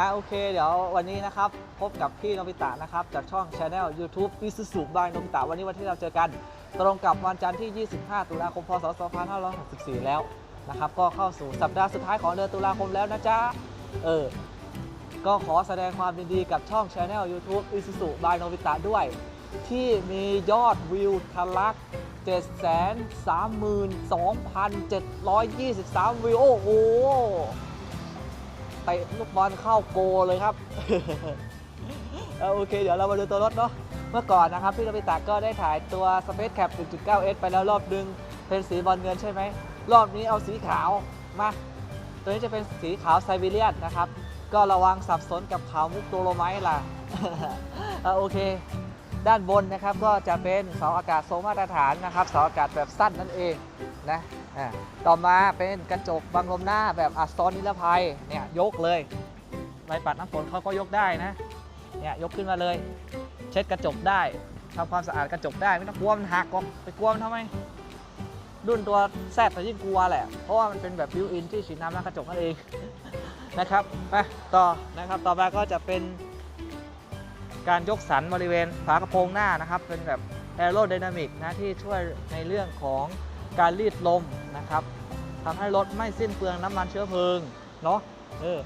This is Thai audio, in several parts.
อะโอเค เดี๋ยววันนี้นะครับ พบกับพี่โนบิตะนะครับ จากช่อง Channel YouTube Isuzu by โนบิตะวันนี้วันที่เราเจอกัน ตรงกับวันจันทร์ที่ 25 ตุลาคม พศ 2564 แล้วนะครับ ก็เข้าสู่สัปดาห์สุดท้ายของเดือนตุลาคมแล้วนะจ๊ะ เออ ก็ขอแสดงความยินดีกับช่อง Channel YouTube Isuzu by โนบิตะด้วย ที่มียอดวิวทะลัก 732,723 วิว โอ้โห ตะลูกบอลเข้าโกเลยครับโอเค เดี๋ยวเรามาดูตัวรถเนาะเมื่อก่อนนะครับพี่โนบิตะก็ได้ถ่ายตัว Space Cap 1.9S ไปแล้วรอบนึง เป็นสีบอลเงินใช่ไหม รอบนี้เอาสีขาวมา ตัวนี้จะเป็นสีขาวไซบีเรียนนะครับ ก็ระวังสับสนกับขาวมุกโดโลไมต์ล่ะโอเค ด้านบนนะครับก็จะเป็นเสาอากาศทรงมาตรฐานนะครับเสาอากาศแบบสั้นนั่นเองนะ ต่อมาเป็นกระจกบังลมหน้าแบบอัดซ้อนนิรภัยเนี่ยยกเลยใบปัดน้ำฝนเขาก็ยกได้นะเนี่ยยกขึ้นมาเลย เช็ดกระจกได้ทำความสะอาดกระจกได้ไม่ต้องกลัวมันหักหรอกไปกลัวมันทำไมรุ่นตัวแซดแต่ยิ่งกลัวแหละ เพราะว่ามันเป็นแบบบิวอินที่ฉีดน้ำหน้ากระจกนั่นเองนะครับไปต่อนะครับต่อมาก็จะเป็นการยกสันบริเวณฝากระโปรงหน้านะครับ เป็นแบบแอโร d y นามิกนะที่ช่วยในเรื่องของ การรีดลมนะครับทำให้รถไม่สิ้นเปลืองน้ำมันเชื้อเพลิงเนาะเออ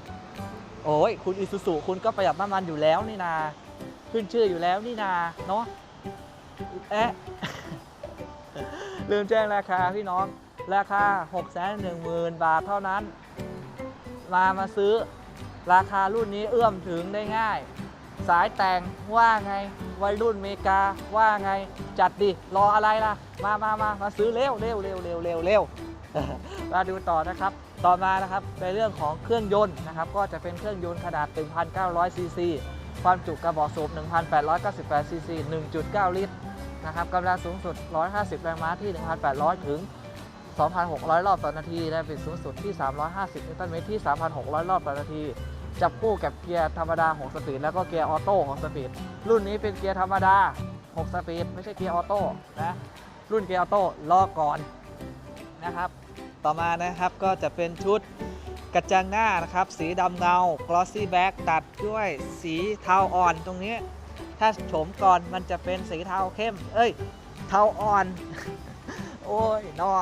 โอ้ยคุณอิซูซุคุณก็ประหยัดน้ำมันอยู่แล้วนี่นา ขึ้นชื่ออยู่แล้วนี่นาเนาะแอะลืมแจ้งราคาพี่น้อง ราคา 6 1 0 0 0 0 บาทเท่านั้น มามาซื้อราคารุ่นนี้เอื้อมถึงได้ง่าย สายแต่งว่าไง วัยรุ่นเมกาว่าไงจัดดิ รออะไรล่ะ มามามามาซื้อเร็วเร็วเร็วเร็วเร็วเร็วมาดูต่อนะครับ ต่อมานะครับในเรื่องของเครื่องยนต์นะครับ ก็จะเป็นเครื่องยนต์ขนาด 1,900ซีซีความจุกระบอกสูบ 1,898ซีซี1.9 ลิตรนะครับกำลังสูงสุด 150 แรงม้าที่ 1,800 ถึง 2,600 รอบต่อนาที และบิดสูงสุดที่ 350 นิวตันเมตรที่ 3,600 รอบต่อนาที จับคู่กับเกียร์ธรรมดา6สปีดแล้วก็เกียร์ออโต้6สปีดรุ่นนี้เป็นเกียร์ธรรมดา6สปีดไม่ใช่เกียร์ออโต้นะรุ่นเกียร์ออโต้รอก่อนนะครับ ต่อมานะครับก็จะเป็นชุดกระจังหน้านะครับ สีดำเงา glossy black ตัดด้วยสีเทาอ่อนตรงนี้ ถ้าโฉมก่อนมันจะเป็นสีเทาเข้ม เอ้ย เทาอ่อน โอ้ยนอ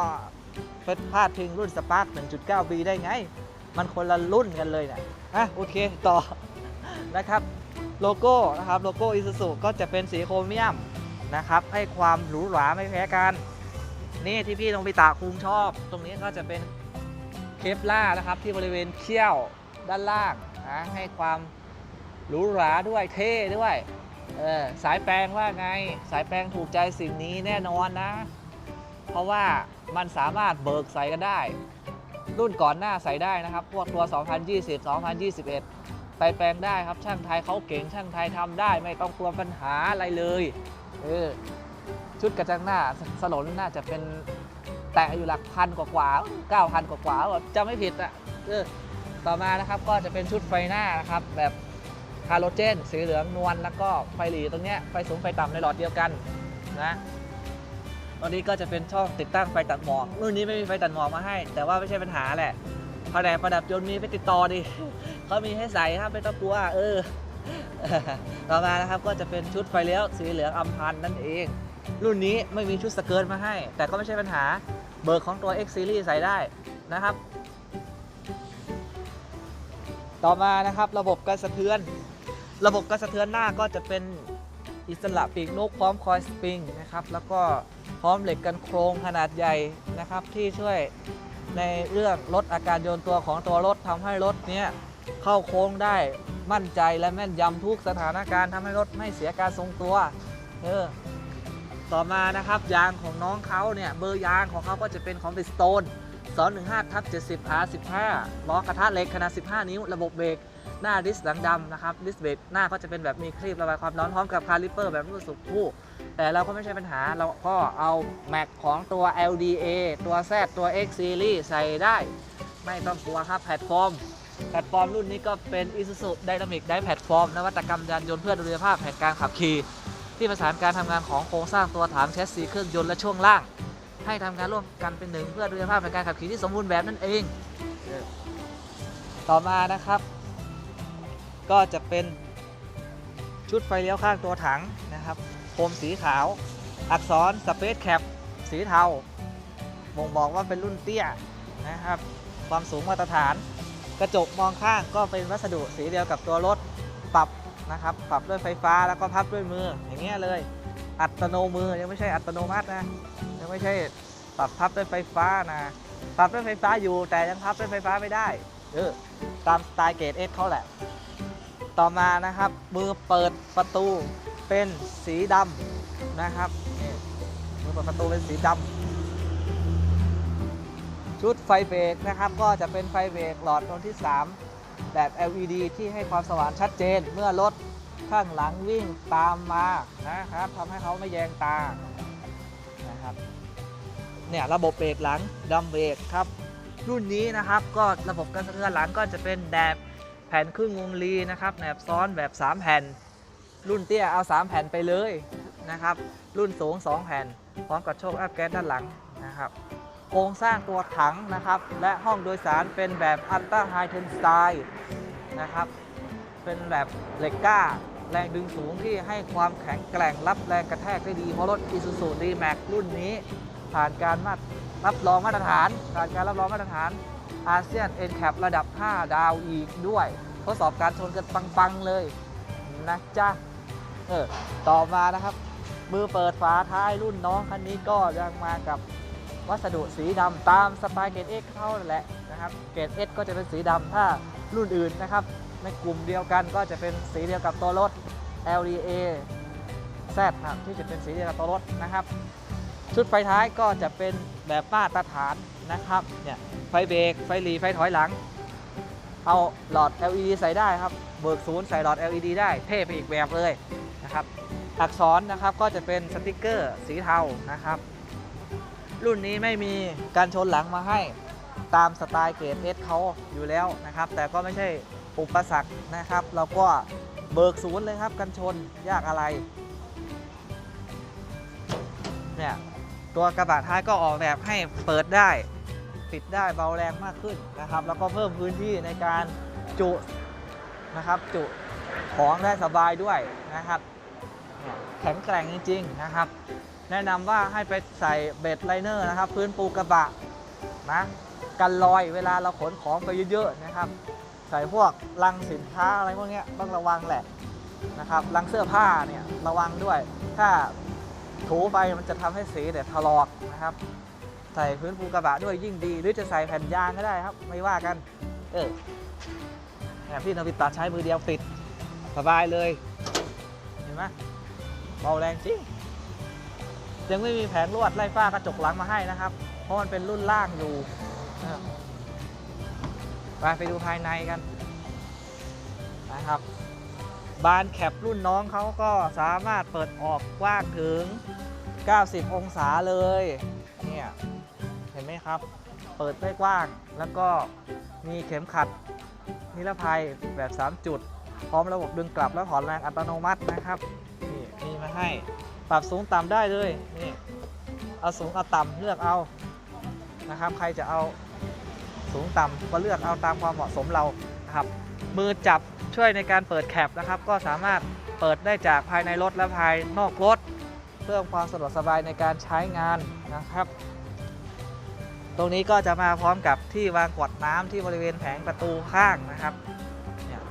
เป็นพลาดพิงรุ่นสปาร์ค 1.9B ได้ไง มันคนละรุ่นกันเลยเนะอะโอเคต่อนะครับโลโก้นะครับโลโก้อิซูซุก็จะเป็นสีโครเมียมนะครับให้ความหรูหราไม่แพ้กัน นี่ที่พี่ตรงไปตาคุงชอบ ตรงนี้ก็จะเป็นเคปล่านะครับที่บริเวณเขี้ยวด้านล่างนะให้ความหรูหราด้วยเท่ด้วยเออสายแปลงว่าไงสายแปลงถูกใจสิ่งนี้แน่นอนนะ เพราะว่ามันสามารถเบิกใส่กันได้ รุ่นก่อนหน้าใส่ได้นะครับ พวกตัว 2020 2021 ไปแปลงได้ครับ ช่างไทยเขาเก่ง ช่างไทยทำได้ ไม่ต้องกลัวปัญหาอะไรเลย เออ ชุดกระจังหน้าสสลนน่าจะเป็นแตะอยู่หลักพันกว่ากว่าเก้าพันกว่ากว่าจะไม่ผิดอะ เออ ต่อมานะครับก็จะเป็นชุดไฟหน้านะครับ แบบฮาโลเจน สีเหลืองนวล แล้วก็ไฟหลีตรงเนี้ย ไฟสูงไฟต่ำในหลอดเดียวกันนะ ตอนนี้ก็จะเป็นช่องติดตั้งไฟตัดหมอกรุ่นนี้ไม่มีไฟตัดหมอกมาให้ แต่ว่าไม่ใช่ปัญหาแหละแผนกประดับยนต์มีไปติดต่อดิเขามีให้ใส่ครับไม่ต้องกลัวเออ ต่อมานะครับก็จะเป็นชุดไฟเลี้ยวสีเหลืองอัมพันธ์นั่นเอง รุ่นนี้ไม่มีชุดสเกิร์ตมาให้ แต่ก็ไม่ใช่ปัญหาเบิร์กของตัว X Series ใส่ได้นะครับ ต่อมานะครับระบบการสะเทือน ระบบการสะเทือนหน้าก็จะเป็น อิสระปีกนกพร้อมคอยสปริงนะครับแล้วก็พร้อมเหล็กกันโครงขนาดใหญ่นะครับ ที่ช่วยในเรื่องลดอาการโยนตัวของตัวรถทำให้รถเนี้ยเข้าโค้งได้มั่นใจและแม่นยำทุกสถานการณ์ทำให้รถไม่เสียการทรงตัวเออต่อมานะครับยางของน้องเขาเนี่ยเบอร์ยางของเขาก็จะเป็นของ Bridgestone 215ทับ70 R15 ล้อกระทะเหล็กขนาด 15 นิ้ว ระบบเบรก หน้าดิสหลังดำนะครับดิสเบรกหน้าก็จะเป็นแบบมีคลีประบายความร้อนพร้อมกับคาลิปเปอร์แบบรูปสุกคู่แต่เราก็ไม่ใช่ปัญหาเราก็เอาแม็กของตัว LDA ตัว Z ตัว X Series ใส่ได้ ไม่ต้องกลัวครับแพลตฟอร์มแพลตฟอร์มรุ่นนี้ก็เป็น Isuzu Dynamic Drive Platform นวัตกรรมยานยนต์เพื่อดุลยภาพแห่งการขับขี่ที่ประสานการทำงานของโครงสร้างตัวถังแชสซีเครื่องยนต์และช่วงล่าง ให้ทำงานร่วมกันเป็นหนึ่งเพื่อดุลยภาพแห่งการขับขี่ที่สมบูรณ์แบบนั่นเอง ต่อมานะครับ ก็จะเป็นชุดไฟเลี้ยวข้างตัวถังนะครับโคมสีขาว อักษร Space Cap สีเทาบ่งบอกว่าเป็นรุ่นเตี้ยนะครับ ความสูงมาตรฐาน กระจกมองข้างก็เป็นวัสดุสีเดียวกับตัวรถปรับนะครับ ปรับด้วยไฟฟ้าแล้วก็พับด้วยมืออย่างเงี้ยเลย อัตโนมือยังไม่ใช่อัตโนมัตินะยังไม่ใช่ปรับพับด้วยไฟฟ้านะปรับด้วยไฟฟ้าอยู่แต่ยังพับด้วยไฟฟ้าไม่ได้เออตามสไตล์เกรดเอสเขาแหละ ต่อมานะครับมือเปิดประตูเป็นสีดำนะครับมือเปิดประตูเป็นสีดำชุดไฟเบรกนะครับ ก็จะเป็นไฟเบรกหลอดดวงที่ 3 แบบ LED ที่ให้ความสว่างชัดเจนเมื่อรถข้างหลังวิ่งตามมานะครับทำให้เขาไม่แยงตานะครับเนี่ยระบบเบรกหลังดัมเบรกครับ รุ่นนี้นะครับก็ระบบการสะเทือนหลังก็จะเป็นแบบ ผ่นครึ่งวงรีนะครับแหนบซ้อนแบบ 3 แผ่น รุ่นเตี้ยเอา 3 แผ่นไปเลยนะครับ รุ่นสูง 2 แผ่น พร้อมกับโชคอัพแก๊สด้านหลังนะครับโครงสร้างตัวถังนะครับ และห้องโดยสารเป็นแบบอัลต้าไฮเทนสไตล์นะครับ เป็นแบบเหล็กกล้า แรงดึงสูงที่ให้ความแข็งแกร่งรับแรงกระแทกได้ดี เพราะรถ Isuzu D-Max รุ่นนี้ ผ่านการมาตรรับรองมาตรฐาน ผ่านการรับรองมาตรฐาน อาเซียน NCAP ระดับ 5 ดาวอีกด้วย ทดสอบการชนกันปัง ๆ เลยนะจ๊ะเออต่อมานะครับ มือเปิดฝาท้ายรุ่นน้องคันนี้ก็ยังมากับวัสดุสีดำตามสไตล์เกรดเอ็กเข้านั่นแหละนะครับ เกรดเอ็กก็จะเป็นสีดำถ้ารุ่นอื่นนะครับ ในกลุ่มเดียวกันก็จะเป็นสีเดียวกับตัวรถ LDA Z ครับที่จะเป็นสีเดียวกับตัวรถนะครับ ชุดไฟท้ายก็จะเป็นแบบมาตรฐาน นะครับเนี่ยไฟเบรกไฟหลีไฟถอยหลัง เอาหลอด LED ใส่ได้ครับเบิกศูนย์ใส่หลอด LED ได้เท่ไปอีกแบบเลยนะครับอักษรนะครับก็จะเป็นสติกเกอร์สีเทานะครับ รุ่นนี้ไม่มีการชนหลังมาให้ตามสไตล์เกรดเอสเขาอยู่แล้วนะครับ แต่ก็ไม่ใช่อุปสรรคนะครับ เราก็เบิกศูนย์เลยครับกันชนยากอะไร ตัวกระบะท้ายก็ออกแบบให้เปิดได้ ปิดได้เบาแรงมากขึ้นนะครับ แล้วก็เพิ่มพื้นที่ในการจุนะครับ จุของได้สบายด้วยนะครับ แข็งแกร่งจริง ๆนะครับ แนะนำว่าให้ไปใส่เบดไลเนอร์นะครับ พื้นปูกระบะนะกันรอยเวลาเราขนของไปเยอะๆนะครับ ใส่พวกลังสินค้าอะไรพวกนี้ต้องระวังแหละนะครับลังเสื้อผ้าเนี่ยระวังด้วย ถ้า ถูไปมันจะทำให้สีเนี่ยถลอกนะครับ ใส่พื้นปูกระบะด้วยยิ่งดี หรือจะใส่แผ่นยางก็ได้ครับ ไม่ว่ากัน เออเนี่ยพี่นวิตาใช้มือเดียวปิดสบายเลย เห็นไหมเบาแรงจริงยังไม่มีแผงลวดไล่ฝ้ากระจกหลังมาให้นะครับ เพราะมันเป็นรุ่นล่างอยู่ไปไปดูภายในกันนะครับ บานแคปรุ่นน้องเขาก็สามารถเปิดออกกว้างถึง 90 องศาเลยเนี่ยเห็นไหมครับ เปิดได้กว้างแล้วก็มีเข็มขัดนิรภัยแบบ 3 จุด พร้อมระบบดึงกลับและถอนแรงอัตโนมัตินะครับนี่มีมาให้ปรับสูงต่ำได้เลยนี่เอาสูงเอาต่ำเลือกเอานะครับ ใครจะเอาสูงต่ำก็เลือกเอาตามความเหมาะสมเราครับมือจับ ช่วยในการเปิดแคปนะครับ ก็สามารถเปิดได้จากภายในรถและภายนอกรถ เพิ่มความสะดวกสบายในการใช้งานนะครับ ตรงนี้ก็จะมาพร้อมกับที่วางขวดน้ำที่บริเวณแผงประตูข้างนะครับเนี่ย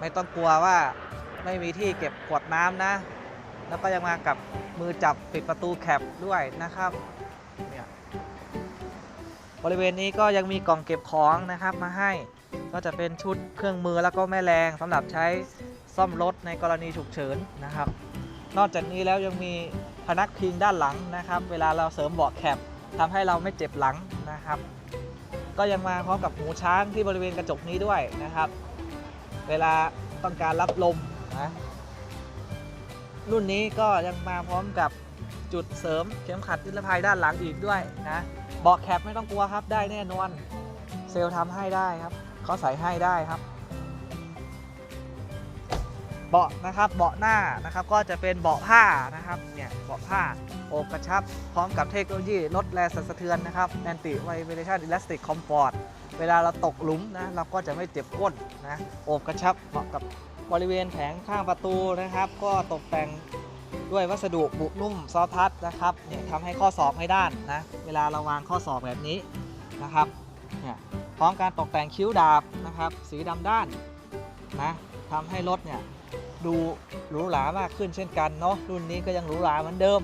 ไม่ต้องกลัวว่าไม่มีที่เก็บขวดน้ำนะ แล้วก็ยังมากับมือจับปิดประตูแคปด้วยนะครับเนี่ยบริเวณนี้ก็ยังมีกล่องเก็บของนะครับมาให้ ก็จะเป็นชุดเครื่องมือแล้วก็แม่แรงสำหรับใช้ซ่อมรถในกรณีฉุกเฉินนะครับ นอกจากนี้แล้วยังมีพนักพิงด้านหลังนะครับ เวลาเราเสริมเบาะแคปทำให้เราไม่เจ็บหลังนะครับ ก็ยังมาพร้อมกับหูช้างที่บริเวณกระจกนี้ด้วยนะครับ เวลาต้องการรับลมนะรุ่นนี้ก็ยังมาพร้อมกับจุดเสริมเข็มขัดนิรภัยด้านหลังอีกด้วยนะเบาะแคปไม่ต้องกลัวครับได้แน่นอน เซลล์ทำให้ได้ครับ เขาใส่ให้ได้ครับ เบาะนะครับเบาะหน้านะครับก็จะเป็นเบาะผ้านะครับเนี่ยเบาะผ้าโอบกระชับ พร้อมกับเทคโนโลยีลดแรงสั่นสะเทือนนะครับ Anti Vibration Elastic Comfort เวลาเราตกหลุมนะเราก็จะไม่เจ็บก้นนะโอบกระชับเหมาะกับบริเวณแผงข้างประตูนะครับ ก็ตกแต่งด้วยวัสดุบุนุ่มซอฟทัชนะครับเนี่ยทำให้ข้อสอบให้ด้านนะเวลาเราวางข้อสอบแบบนี้นะครับเนี่ย พร้อมการตกแต่งคิ้วดาบนะครับ สีดำด้านนะทำให้รถเนี่ยดูหรูหรามากขึ้นเช่นกันเนาะรุ่นนี้ก็ยังหรูหราเหมือนเดิม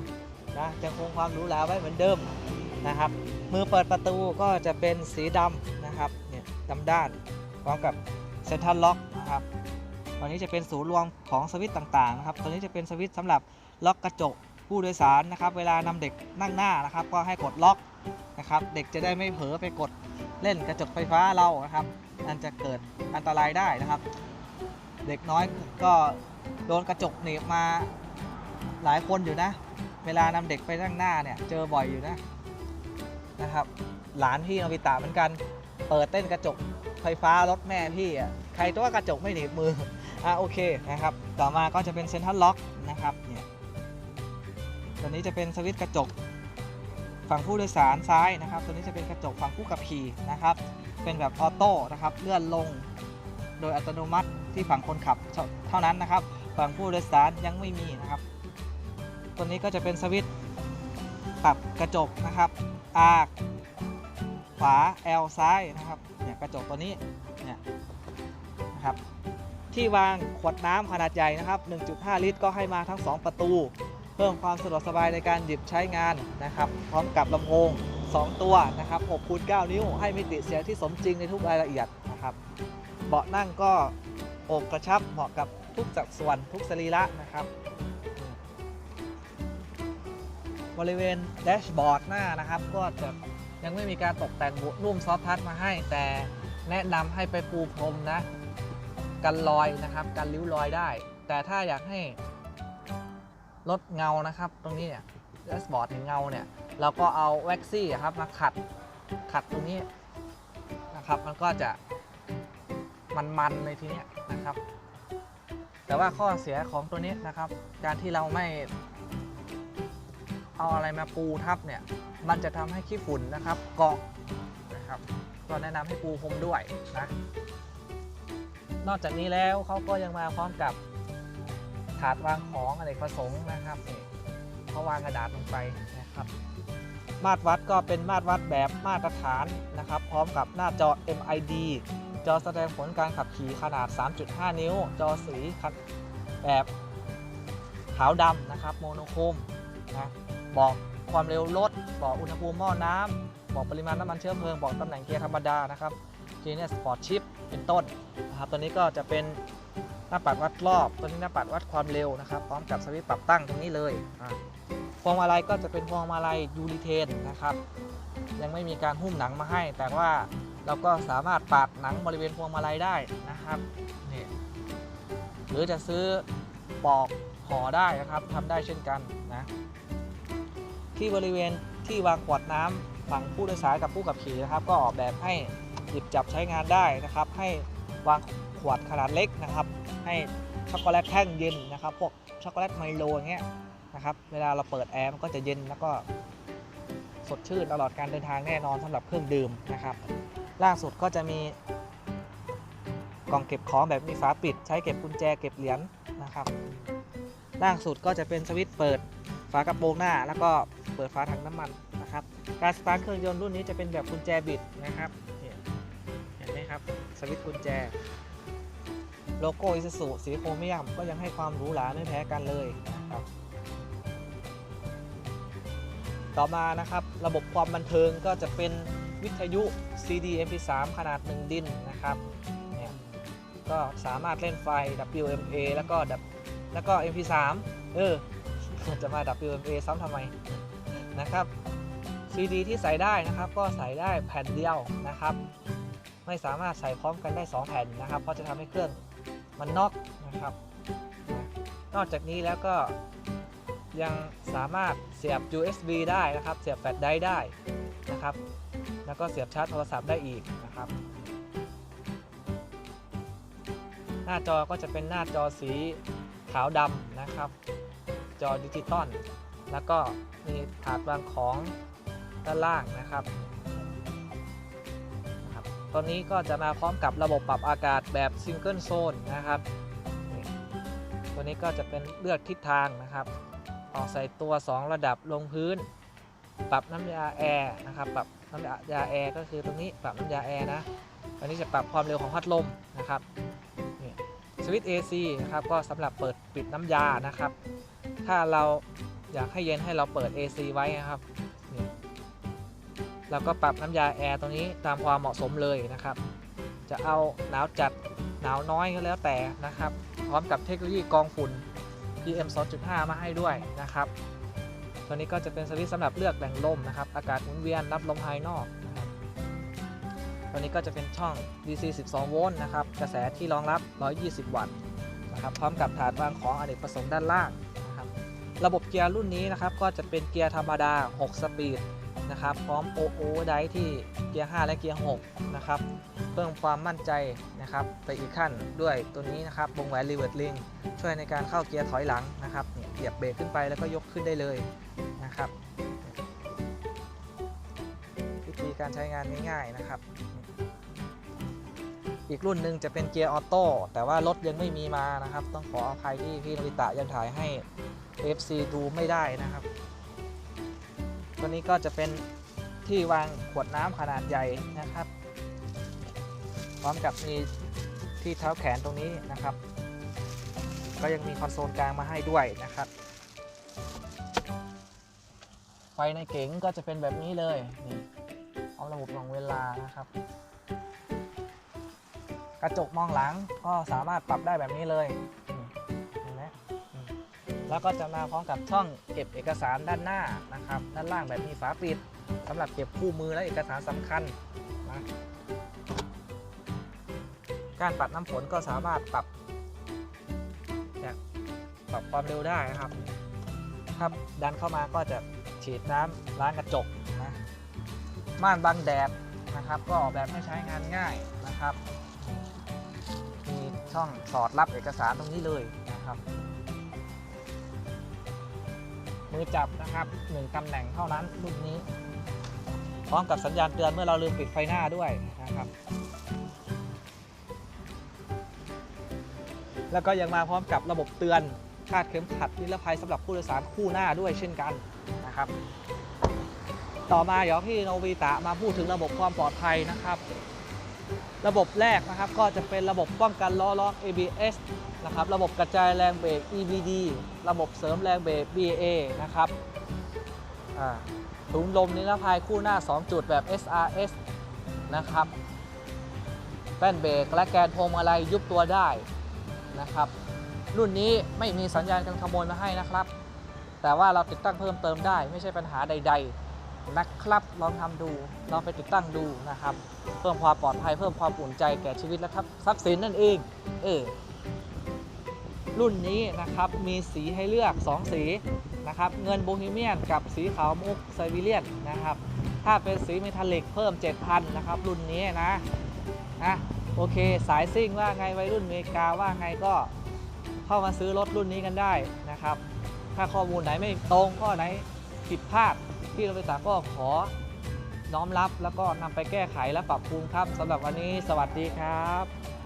นะยังคงความหรูหราไว้เหมือนเดิมนะครับ มือเปิดประตูก็จะเป็นสีดำนะครับเนี่ยดำด้านพร้อมกับเซ็นทรัลล็อกนะครับตัวนี้จะเป็นศูนย์รวมของสวิตช์ต่างๆนะครับตัวนี้จะเป็นสวิตช์สำหรับล็อกกระจก ผู้โดยสารนะครับ เวลานำเด็กนั่งหน้านะครับ ก็ให้กดล็อกนะครับ เด็กจะได้ไม่เผลอไปกดเล่นกระจกไฟฟ้าเรานะครับอันจะเกิดอันตรายได้นะครับ เด็กน้อยก็โดนกระจกหนีบมาหลายคนอยู่นะ เวลานำเด็กไปนั่งหน้าเนี่ยเจอบ่อยอยู่นะนะครับ หลานพี่นบิตะเหมือนกันเปิดเต้นกระจกไฟฟ้ารถแม่พี่อะใครตัวากระจกไม่หนีบมืออะโอเคนะครับ ต่อมาก็จะเป็นเซ็นทรัลล็อกนะครับ ตัวนี้จะเป็นสวิตช์กระจกฝั่งผู้โดยสารซ้ายนะครับ ตัวนี้จะเป็นกระจกฝั่งผู้ขับขี่นะครับ เป็นแบบออโต้นะครับ เลื่อนลงโดยอัตโนมัติที่ฝั่งคนขับเท่านั้นนะครับ ฝั่งผู้โดยสารยังไม่มีนะครับ ตัวนี้ก็จะเป็นสวิตช์ปรับกระจกนะครับ R ขวา L ซ้ายนะครับ เนี่ยกระจกตัวนี้ เนี่ยนะครับ ที่วางขวดน้ำขนาดใหญ่นะครับ 1.5 ลิตร ก็ให้มาทั้ง 2 ประตู พิ่มความสะดวกสบายในการหยิบใช้งานนะครับ พร้อมกับลำโพง 2 ตัวนะครับ6คูณ9นิ้วให้มิติเสียงที่สมจริงในทุกรายละเอียดนะครับ เบาะนั่งก็โอบกระชับเหมาะกับทุกสัดส่วนทุกสรีระนะครับ บริเวณแดชบอร์ดหน้านะครับ ก็จะยังไม่มีการตกแต่งบุนุ่มซอฟต์ทัชมาให้ แต่แนะนำให้ไปปูพรมนะ กันรอยนะครับ กันริ้วรอยได้ แต่ถ้าอยากให้ ลดเงานะครับ ตรงนี้เนี่ยแดชบอร์ดเห็นเงาเนี่ยเราก็เอาแว็กซี่ครับมาขัดขัดตรงนี้นะครับ มันก็จะมันๆในทีนี้นะครับ แต่ว่าข้อเสียของตัวนี้นะครับ การที่เราไม่เอาอะไรมาปูทับเนี่ย มันจะทำให้ขี้ฝุ่นนะครับเกาะนะครับ ก็แนะนำให้ปูพรมด้วยนะ นอกจากนี้แล้วเขาก็ยังมาพร้อมกับ ถาดวางของอเนกประสงค์นะครับนี่เขาวางกระดาษลงไปนะครับ มาตรวัดก็เป็นมาตรวัดแบบมาตรฐานนะครับ พร้อมกับหน้าจอ MID จอแสดงผลการขับขี่ขนาด 3.5 นิ้ว จอสีแบบขาวดำนะครับ โมโนโครมนะบอกความเร็วรถบอกอุณหภูมิหม้อน้ำบอกปริมาณน้ำมันเชื้อเพลิง บอกตำแหน่งเกียร์ธรรมดานะครับเกียร์เนี่ยสปอร์ตชิปเป็นต้นนะครับตัวนี้ก็จะเป็น หน้าปัดวัดรอบ ตัวนี้หน้าปัดวัดความเร็วนะครับ พร้อมกับสวิตช์ปรับตั้งตรงนี้เลยอะพวงมาลัยก็จะเป็นพวงมาลัยยูริเทนนะครับ ยังไม่มีการหุ้มหนังมาให้ แต่ว่าเราก็สามารถปาดหนังบริเวณพวงมาลัยได้นะครับนี่หรือจะซื้อปอกห่อได้นะครับทำได้เช่นกันนะที่บริเวณที่วางขวดน้ำฝั่งผู้โดยสารกับผู้ขับขี่นะครับ ก็ออกแบบให้หยิบจับใช้งานได้นะครับ ให้วาง ขวดขนาดเล็กนะครับ ให้ช็อกโกแลตแท่งเย็นนะครับ พวกช็อกโกแลตไมโลอย่างเงี้ยนะครับ เวลาเราเปิดแอร์มันก็จะเย็นแล้วก็สดชื่นตลอดการเดินทางแน่นอนสำหรับเครื่องดื่มนะครับ ล่าสุดก็จะมีกล่องเก็บของแบบมีฝาปิด ใช้เก็บกุญแจเก็บเหรียญนะครับ ล่างสุดก็จะเป็นสวิตช์เปิดฝากระโปรงหน้า แล้วก็เปิดฝาถังน้ำมันนะครับ การสตาร์ทเครื่องยนต์รุ่นนี้จะเป็นแบบกุญแจบิดนะครับเนี่ยเห็นไหมครับ สวิตช์กุญแจ โลโก้อิซูซุสีโครเมียมก็ยังให้ความหรูหราไม่แพ้กันเลยครับต่อมานะครับระบบความบันเทิงก็จะเป็นวิทยุ CD MP3 ขนาด 1 ดินนะครับเนี่ยก็สามารถเล่นไฟ WMA แล้วก็แล้วก็ MP3 เออจะมา WMA ซ้ำทำไมนะครับ CD ที่ใส่ได้นะครับ ก็ใส่ได้แผ่นเดียวนะครับ ไม่สามารถใส่พร้อมกันได้ 2 แผ่นนะครับ เพราะจะทำให้เครื่อง มันน็อกนะครับ นอกจากนี้แล้วก็ยังสามารถเสียบ USB ได้นะครับ เสียบแฟลชไดร์ได้นะครับ แล้วก็เสียบชาร์จโทรศัพท์ได้อีกนะครับ หน้าจอก็จะเป็นหน้าจอสีขาวดำนะครับ จอดิจิตอลแล้วก็มีถาดวางของด้านล่างนะครับ ตัวนี้ก็จะมาพร้อมกับระบบปรับอากาศแบบซิงเกิลโซนนะครับตัวนี้ก็จะเป็นเลือกทิศทางนะครับ ออกใส่ตัว 2 ระดับลงพื้น ปรับน้ำยาแอร์นะครับ ปรับน้ำยาแอร์ก็คือตรงนี้ปรับน้ำยาแอร์นะอันนี้จะปรับความเร็วของพัดลมนะครับนี่สวิตช์ AC นะครับก็สำหรับเปิดปิดน้ำยานะครับ ถ้าเราอยากให้เย็นให้เราเปิด AC ไว้นะครับ เราก็ปรับน้ำยาแอร์ตรงนี้ตามความเหมาะสมเลยนะครับ จะเอาหนาวจัดหนาวน้อยก็แล้วแต่นะครับ พร้อมกับเทคโนโลยีกองฝุ่น PM 2.5 มาให้ด้วยนะครับ ตัวนี้ก็จะเป็นสวิตช์สำหรับเลือกแหล่งลมนะครับ อากาศหมุนเวียนรับลมภายนอกนะครับตัวนี้ก็จะเป็นช่อง DC 12 โวลต์นะครับ กระแสที่รองรับ 120 วัตต์นะครับ พร้อมกับฐานวางของอเนกประสงค์ด้านล่างนะครับ ระบบเกียร์รุ่นนี้นะครับ ก็จะเป็นเกียร์ธรรมดา 6 สปีด นะครับ พร้อมโอโอไดที่เกียร์ 5 และเกียร์ 6 นะครับ เพิ่มความมั่นใจนะครับไปอีกขั้นด้วยตัวนี้นะครับวงแหวนรีเวิร์ดลิงช่วยในการเข้าเกียร์ถอยหลังนะครับเหยียบเบรกขึ้นไปแล้วก็ยกขึ้นได้เลยนะครับวิธีการใช้งานง่ายๆนะครับ อีกรุ่นหนึ่งจะเป็นเกียร์ออโต้แต่ว่ารถยังไม่มีมานะครับ ต้องขออภัยที่พี่นวิตะยังถ่ายให้ FC ดูไม่ได้นะครับ ตัวนี้ก็จะเป็นที่วางขวดน้ำขนาดใหญ่นะครับ พร้อมกับมีที่เท้าแขนตรงนี้นะครับ ก็ยังมีคอนโซลกลางมาให้ด้วยนะครับ ไฟในเก๋งก็จะเป็นแบบนี้เลยนี่พร้อมระบบหน่วงเวลานะครับ กระจกมองหลังก็สามารถปรับได้แบบนี้เลย แล้วก็จะมาพร้อมกับช่องเก็บเอกสารด้านหน้านะครับ ด้านล่างแบบมีฝาปิดสำหรับเก็บคู่มือและเอกสารสำคัญนะการปัดน้ำฝนก็สามารถปรับปรับความเร็วได้นะครับครับดันเข้ามาก็จะฉีดน้ำล้างกระจกนะม่านบังแดดนะครับ ก็ออกแบบให้ใช้งานง่ายนะครับ มีช่องสอดรับเอกสารตรงนี้เลยนะครับ มือจับนะครับหนึ่งตำแหน่งเท่านั้นรุ่นนี้ พร้อมกับสัญญาณเตือนเมื่อเราลืมปิดไฟหน้าด้วยนะครับ แล้วก็ยังมาพร้อมกับระบบเตือนคาดเข็มขัดนิรภัยสำหรับผู้โดยสารคู่หน้าด้วยเช่นกันนะครับ ต่อมาเดี๋ยวพี่โนบิตะมาพูดถึงระบบความปลอดภัยนะครับ ระบบแรกนะครับก็จะเป็นระบบป้องกันล้อล็อก ABS นะครับ ระบบกระจายแรงเบรก EBD ระบบเสริมแรงเบรก BA นะครับถุงลมนิรภัยคู่หน้า 2 จุดแบบ SRS นะครับ แป้นเบรกและแกนพวงมาลัยยุบตัวได้นะครับ รุ่นนี้ไม่มีสัญญาณการขโมยมาให้นะครับ แต่ว่าเราติดตั้งเพิ่มเติมได้ ไม่ใช่ปัญหาใด ๆ นะครับลองทำดูลองไปติดตั้งดูนะครับ เพิ่มความปลอดภัยเพิ่มความอุ่นใจแก่ชีวิตและทรัพย์สินนั่นเอง เออ รุ่นนี้นะครับมีสีให้เลือก 2 สีนะครับเงินโบฮีเมียนกับสีขาวมุกไซบีเรียนนะครับถ้าเป็นสีเมทัลลิกเพิ่ม 7,000นะครับรุ่นนี้นะนะโอเคสายซิ่งว่าไงวัยรุ่นอเมริกาว่าไงก็เข้ามาซื้อรถรุ่นนี้กันได้นะครับ ถ้าข้อมูลไหนไม่ตรงข้อไหนผิดพลาดพี่โรเบิตาก็ขอน้อมรับแล้วก็นำไปแก้ไขและปรับปรุงครับสำหรับวันนี้สวัสดีครับ